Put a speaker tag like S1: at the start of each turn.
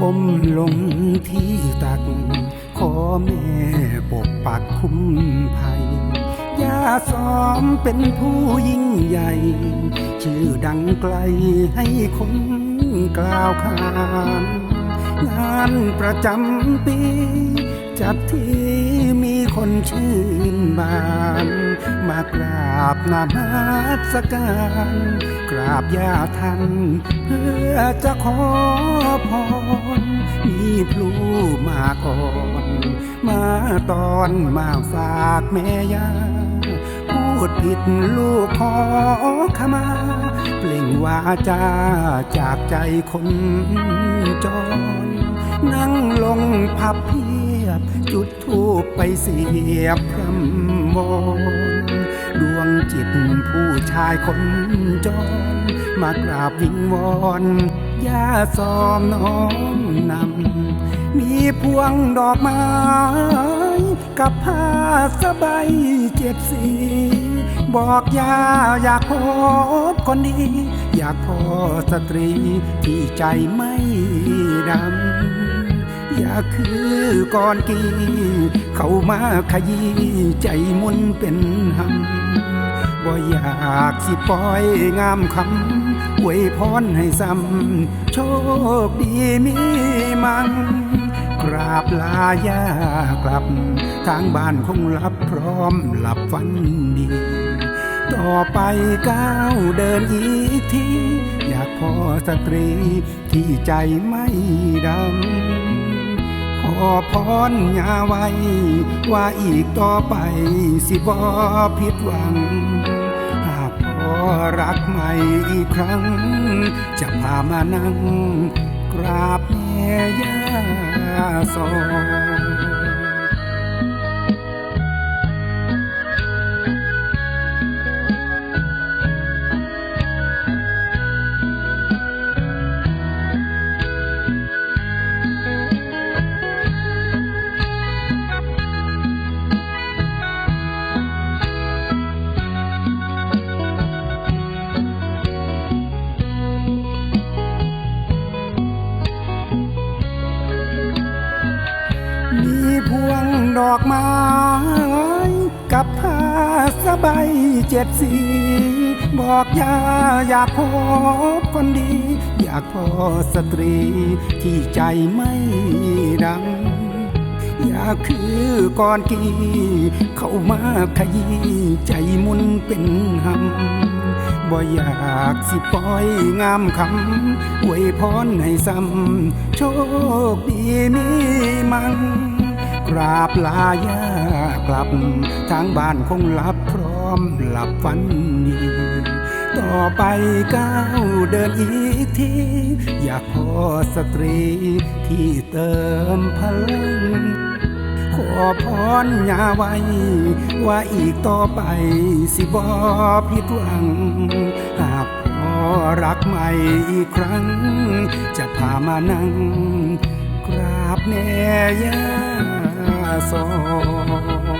S1: ก้มลงที่ตัก ขอแม่ปกปักคุ้มภัยย่าสอมเป็นผู้ยิ่งใหญ่ ชื่อดังไกลให้คนกล่าวขานงานประจำปี จัดที่มีคนชื่นบานมากรา ราบนามัสการกราบย่าท่านเพื่อจะขอพร มีพลูมาก่อน มาตอนมาฝากแม่ยา พูดผิดลูกขอขมา เปล่งวาจาจากใจคนจร นั่งลงพับเพียบ จุดทูปไปเสียบพรำมน งจิตผู้ชายคนจร มากราบวิงวอนย่าซอมน้อมนำ มีพวงดอกไม้ กับผ้าสบายเจ็ดสี บอกยาอยากพบคนดี อยากพอสตรีที่ใจไม่ดำ อยากคือก่อนกีเข้ามาขยี้ใจมุนเป็นหำบ่อยากสิปล่อยงามคำอวยพรให้ซ้ำโชคดีมีมังกราบลายากลับ ทางบ้านคงรับพร้อมหลับฝันดีต่อไปก้าวเดินอีกที อยากพอสตรีที่ใจไม่ดำ พรยาไว้ ว่าอีกต่อไปสิบ่ผิดหวัง หากพอรักใหม่อีกครั้ง จะพามานั่ง กราบแม่ย่าสอง มีพวงดอกไม้กับผ้าสบายเจ็ดสี บอกยาอยากพบคนดี อยากพอสตรีที่ใจไม่ดังาคือก่อนที่เข้ามาขยี้ใจมุนเป็นหำบ่อยากสิปล่อยงามคำอวยพรให้ซ้ำโชคดีมีมังกราบลายากลับ ทางบ้านคงหลับพร้อมหลับฝันดีต่อไปก้าวเดินอีกที อยากพอสตรีที่เติมพลัง ขอพรยาไว้ ว่าอีกต่อไปสิบอผิดหวัง หากพอรักใหม่อีกครั้ง จะพามานั่ง กราบแน่ย่าสอง